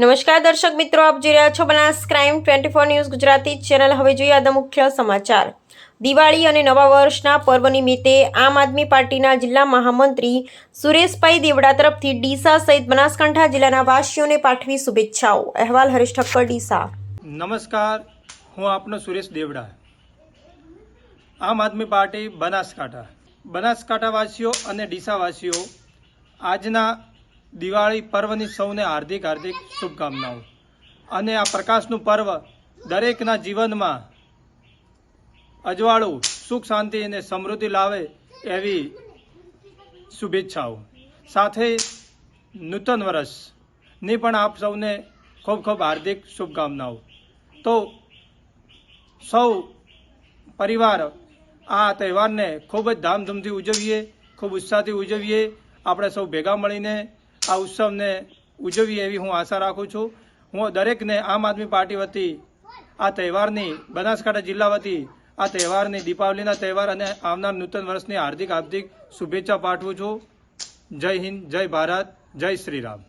નમસ્કાર દર્શક મિત્રો, આપ જોઈ રહ્યા છો Banas crime twenty four news Gujarati channel. હવે જોઈએ આ મુખ્ય સમાચાર. દિવાળી અને નવા વર્ષના પર્વ નિમિત્તે આમ આદમી પાર્ટીના જિલ્લા મહામંત્રી સુરેશભાઈ દેવડા તરફથી ડીસા સહિત બનાસકાંઠા જિલ્લાના વાસીઓને પાઠવી શુભેચ્છાઓ. અહેવાલ હરીશ ઠક્કર, ડીસા. નમસ્કાર, હું આપનો સુરેશ દેવડા. આમ આદમી પાર્ટી બનાસકાંઠા. બનાસકાંઠાવાસીઓ અને ડીસાવાસીઓ આજના દિવાળી પર્વની સૌને હાર્દિક હાર્દિક શુભકામનાઓ. અને આ પ્રકાશનું પર્વ દરેકના જીવનમાં અજવાળું સુખ, શાંતિ અને સમૃદ્ધિ લાવે એવી શુભેચ્છાઓ. સાથે નૂતન વર્ષની પણ આપ સૌને ખૂબ ખૂબ હાર્દિક શુભકામનાઓ. તો સૌ પરિવાર આ તહેવારને ખૂબ જ ધામધૂમથી ઉજવીએ, ખૂબ ઉત્સાહથી ઉજવીએ. આપણે સૌ ભેગા મળીને આ ઉત્સવને ઉજવીએ એવી હું આશા રાખું છું. હું દરેકને આમ આદમી પાર્ટી વતી આ તહેવારની બનાસકાંઠા જિલ્લા વતી આ તહેવારની દીપાવલીના તહેવાર અને આવનાર નૂતન વર્ષની હાર્દિક હાર્દિક શુભેચ્છા પાઠવું છું. જય હિન્દ, જય ભારત, જય શ્રી રામ.